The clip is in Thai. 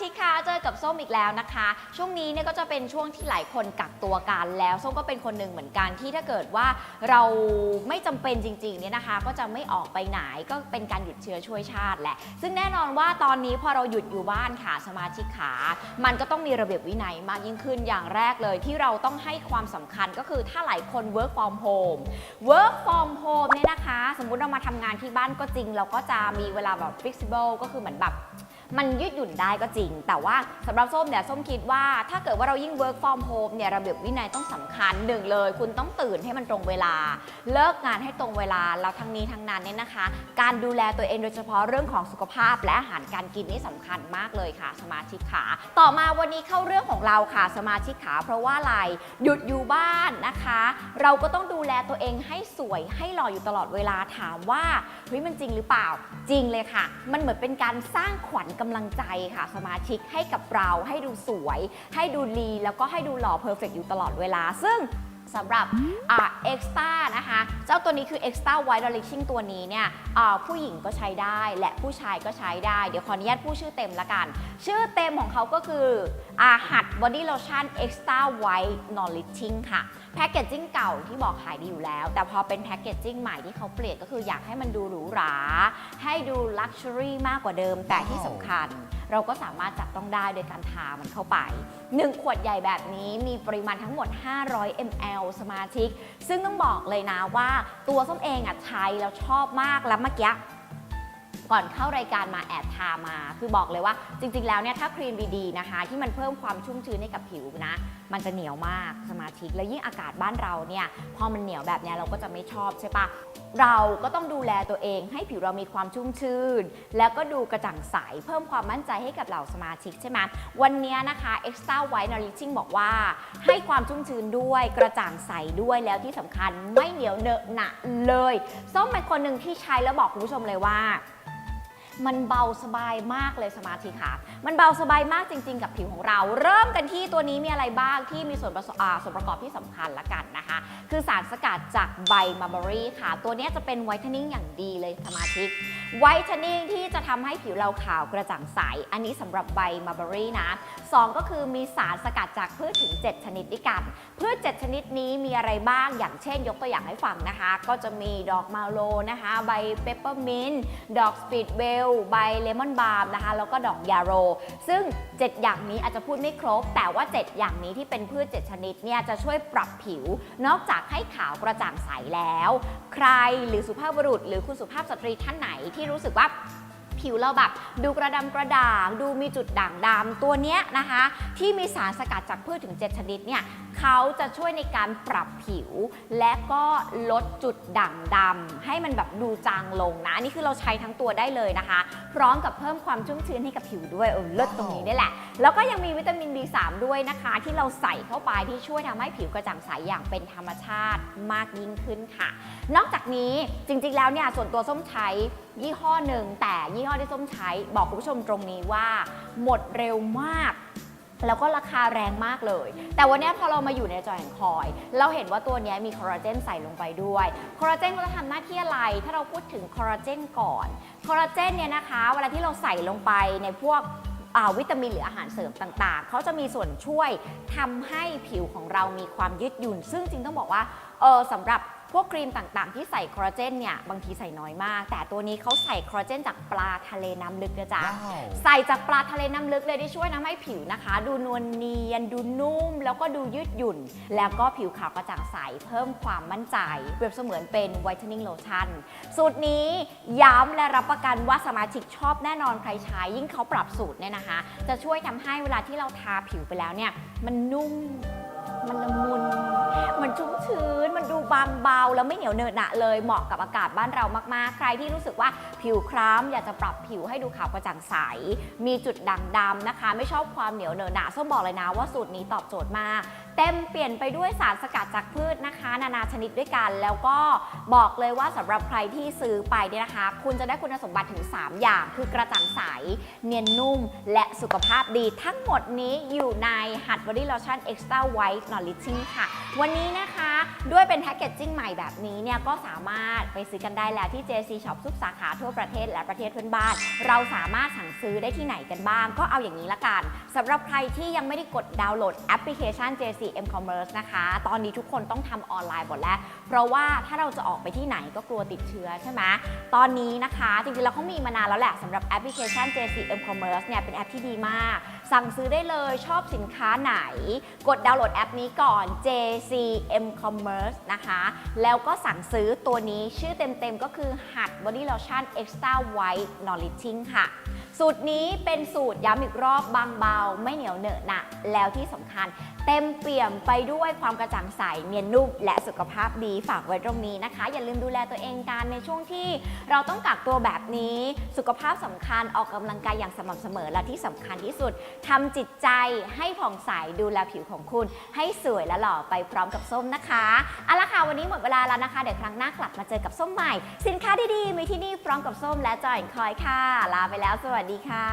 ชิกค่ะเจอกับส้มอีกแล้วนะคะ ช่วงนี้เนี่ยก็จะเป็นช่วงที่หลายคนกักตัวกันแล้ว ส้มก็เป็นคนหนึ่งเหมือนกันที่ถ้าเกิดว่าเราไม่จำเป็นจริงๆเนี่ยนะคะ ก็จะไม่ออกไปไหนก็เป็นการหยุดเชื้อช่วยชาติแหละ ซึ่งแน่นอนว่าตอนนี้พอเราหยุดอยู่บ้านค่ะสมาชิกขา มันก็ต้องมีระเบียบวินัยมากยิ่งขึ้นอย่างแรกเลย ที่เราต้องให้ความสำคัญก็คือถ้าหลายคน work from home work from home เนี่ยนะคะ สมมุติเรามาทำงานที่บ้านก็จริง เราก็จะมีเวลาแบบ flexible ก็คือเหมือนแบบ มันยืดหยุ่นได้ก็จริง แต่ว่าสำหรับส้มเนี่ยส้มคิดว่าถ้าเกิดว่าเรายิ่ง work from home เนี่ยระเบียบวินัยต้องสำคัญหนึ่งเลย คุณต้องตื่นให้มันตรงเวลา เลิกงานให้ตรงเวลาแล้วทั้งนี้ทั้งนั้นเนี่ยนะคะ การดูแลตัวเองโดยเฉพาะเรื่องของสุขภาพและอาหารการกินนี่สำคัญมากเลยค่ะ สมาชิกขาต่อมาวันนี้เข้าเรื่องของเราค่ะ สมาชิกขาเพราะว่าอะไรหยุดอยู่บ้านนะคะ เราก็ต้องดูแลตัวเองให้สวยให้หล่ออยู่ตลอดเวลาถามว่าเฮ้ยมันจริงหรือเปล่าจริงเลยค่ะ มันเหมือนเป็นการสร้างขวัญกำลังใจค่ะ สมาชิกให้กับเราให้ดูสวย ให้ดูลีแล้วก็ให้ดูหล่อเพอร์เฟกอยู่ตลอดเวลา ซึ่งสำหรับเอ็กซ์ต้านะคะ เจ้าตัวนี้คือ Extra White Nourishing ตัวนี้เนี่ยผู้หญิงก็ใช้ได้และผู้ชายก็ใช้ได้ เดี๋ยวขออนุญาตพูดชื่อเต็มละกัน ชื่อเต็มของเขาก็คืออาหัด Body Lotion Extra White Nourishing ค่ะ แพคเกจจิ้งเก่าที่บอกขายดีอยู่แล้ว แต่พอเป็นแพคเกจจิ้งใหม่ที่เขาเปลี่ยนก็คืออยากให้มันดูหรูหรา ให้ดูลักชัวรี่มากกว่าเดิม แต่ที่สำคัญ เราก็สามารถจับต้องได้โดยการทามันเข้าไป 1 ขวดใหญ่แบบนี้มีปริมาณทั้งหมด 500 ml สมาชิก ซึ่งต้องบอกเลยนะว่าตัวส้มเองอะใช้แล้วชอบมากแล้วเมื่อกี้ ก่อนเข้ารายการมาแอบทามา คือบอกเลยว่าจริง ๆ แล้วเนี่ยถ้าครีมดีๆนะคะ ที่มันเพิ่มความชุ่มชื้นให้กับผิวนะ มันจะเหนียวมากสมาชิก แล้วยิ่งอากาศบ้านเราเนี่ยพอมันเหนียวแบบเนี้ยเราก็จะไม่ชอบใช่ปะเราก็ต้องดูแลตัวเองให้ผิวเรามีความชุ่มชื่นแล้วก็ดูกระจ่างใส เพิ่มความมั่นใจให้กับเหล่าสมาชิกใช่ไหมวันนี้นะคะ Extra White Nourishing บอกว่า ให้ความชุ่มชื้นด้วยกระจ่างใสด้วยแล้วที่สำคัญไม่เหนียวเหนอะหนะเลยส้มเป็นคนหนึ่งที่ใช้แล้วบอกคุณผู้ชมเลยว่า มันเบาสบายมากเลยสมาธิค่ะ มันเบาสบายมากจริง ๆ กับผิวของเรา เริ่มกันที่ตัวนี้มีอะไรบ้างที่มีส่วนผสมส่วนประกอบที่สำคัญละกันนะคะ คือสารสกัดจากใบมาร์เบอรี่ค่ะ ตัวนี้จะเป็นไวท์เทนนิ่งอย่างดีเลยสมาธิไวท์เทนนิ่งที่จะทำให้ผิวเราขาวกระจ่างใส อันนี้สำหรับใบมาร์เบอรี่นะสองก็คือมีสารสกัดจากพืชถึง 7 ชนิดด้วยกัน พืช 7 ชนิดนี้มีอะไรบ้าง อย่างเช่น ยกตัวอย่างให้ฟังนะคะ ก็จะมีดอกมาโลนะคะ ใบเปปเปอร์มินต์ดอกสปีดเวล ใบเลมอนบาล์มนะคะ แล้วก็ดอกยาโร ซึ่ง 7 อย่างนี้อาจจะพูดไม่ครบ แต่ว่า 7 อย่างนี้ที่เป็นพืช 7 ชนิดเนี่ยจะช่วยปรับผิว นอกจากให้ขาวกระจ่างใสแล้ว ใครหรือสุภาพบุรุษ หรือคุณสุภาพสตรีท่านไหนที่รู้สึกว่า ผิวเราแบบดูกระดำกระด่าง ดูมีจุดด่างดำตัวเนี้ยนะคะ ที่มีสารสกัดจากพืชถึง 7 ชนิดเนี่ยเขาจะช่วยในการปรับผิว และก็ลดจุดด่างดำให้มันแบบดูจางลงนะ อันนี้คือเราใช้ทั้งตัวได้เลยนะคะ พร้อมกับเพิ่มความชุ่มชื้นให้กับผิวด้วยเออเลิศตรงนี้นี่แหละ แล้วก็ยังมีวิตามิน B3 ด้วยนะคะ ที่เราใส่เข้าไปที่ช่วยทำให้ผิวกระจ่างใสอย่างเป็นธรรมชาติมากยิ่งขึ้นค่ะ นอกจากนี้จริงๆแล้วเนี่ยส่วนตัวส้มใช้ ยี่ห้อหนึ่งแต่ยี่ห้อที่ส้มใช้บอกคุณผู้ชมตรงนี้ว่า หมดเร็วมากแล้วก็ราคาแรงมากเลย แต่วันนี้พอเรามาอยู่ในจอยแอนคอย เราเห็นว่าตัวนี้มีคอลลาเจนใส่ลงไปด้วย คอลลาเจนก็จะทำหน้าที่อะไร ถ้าเราพูดถึงคอลลาเจนก่อน คอลลาเจนเนี่ยนะคะ เวลาที่เราใส่ลงไปในพวกวิตามินหรืออาหารเสริมต่างๆ เขาจะมีส่วนช่วยทำให้ผิวของเรามีความยืดหยุ่น ซึ่งจริงต้องบอกว่าเออสำหรับ พวกครีมต่างๆ ที่ใส่คอลลาเจนเนี่ยบางทีใส่น้อยมาก แต่ตัวนี้เขาใส่คอลลาเจนจากปลาทะเลน้ำลึกนะจ๊ะ ว้าว ใส่จากปลาทะเลน้ำลึกเลยที่ช่วยทำให้ผิวนะคะ ดูนวลเนียน ดูนุ่ม แล้วก็ดูยืดหยุ่น แล้วก็ผิวขาวกระจ่างใส เพิ่มความมั่นใจ เปรียบเสมือนเป็นไวท์เทนนิ่งโลชั่น สูตรนี้ย้ำและรับประกันว่าสมาชิกชอบแน่นอนใครใช้ยิ่งเขาปรับสูตรเนี่ยนะคะ จะช่วยทำให้เวลาที่เราทาผิวไปแล้วเนี่ยมันนุ่ม มันละมุน มันชุ่มชื้น มันดูบางเบาแล้วไม่เหนียวเหนอะหนะเลย เหมาะกับอากาศบ้านเรามาก ๆ ใครที่รู้สึกว่าผิวคล้ำอยากจะปรับผิวให้ดูขาวกระจ่างใส มีจุดด่างดำนะคะ ไม่ชอบความเหนียวเหนอะหนะส้มบอกเลยนะว่าสูตรนี้ตอบโจทย์มาก เต็มเปลี่ยนไปด้วยสารสกัดจากพืชนะคะ นานาชนิดด้วยกัน แล้วก็บอกเลยว่าสำหรับใครที่ซื้อไปเนี่ยนะคะ คุณจะได้คุณสมบัติถึง 3 อย่าง คือกระจ่างใส เนียนนุ่ม และสุขภาพดี ทั้งหมดนี้อยู่ในหัด Body Lotion Extra White Nourishing ค่ะ วันนี้นะคะด้วยเป็นแพ็กเกจจิ้งใหม่แบบนี้เนี่ยก็สามารถไปซื้อกันได้แล้วที่ JC Shop ทุกสาขาทั่วประเทศและประเทศเพื่อนบ้าน เราสามารถสั่งซื้อได้ที่ไหนกันบ้าง ก็เอาอย่างนี้ละกันสำหรับใครที่ยังไม่ได้กดดาวน์โหลดแอปพลิเคชัน JC M Commerce นะคะ ตอนนี้ทุกคนต้องทำออนไลน์หมดแล้ว เพราะว่าถ้าเราจะออกไปที่ไหนก็กลัวติดเชื้อใช่ไหมตอนนี้นะคะจริงๆแล้วเขามีมานานแล้วแหละสำหรับแอปพลิเคชัน JC M Commerce เนี่ยเป็นแอปที่ดีมาก สั่งซื้อได้เลยชอบสินค้าไหน กดดาวน์โหลดแอปนี้ก่อน JCM Commerce นะคะ แล้วก็สั่งซื้อตัวนี้ชื่อเต็มๆก็คือหัด Body Lotion Extra White Nourishing ค่ะ สูตรนี้เป็นสูตรย้ำอีกรอบบางเบา ไม่เหนียวเหนอะหนะแล้วที่สำคัญ เต็มเปี่ยมไปด้วยความกระจ่างใสเนียนนุ่มและสุขภาพดีฝากไว้ตรงนี้นะคะ อย่าลืมดูแลตัวเองกันในช่วงที่เราต้องกักตัวแบบนี้ สุขภาพสำคัญออกกำลังกายอย่างสม่ำเสมอและที่สำคัญที่สุดทำจิตใจให้ผ่องใสดูแลผิวของคุณ ให้สวยและหล่อไปพร้อมกับส้มนะคะเอาละค่ะวันนี้หมดเวลาแล้วนะคะ เดี๋ยวครั้งหน้ากลับมาเจอกับส้มใหม่ สินค้าดีๆมีที่นี่พร้อมกับส้มและจอยคอยค่ะ ลาไปแล้วสวัสดีดีค่ะ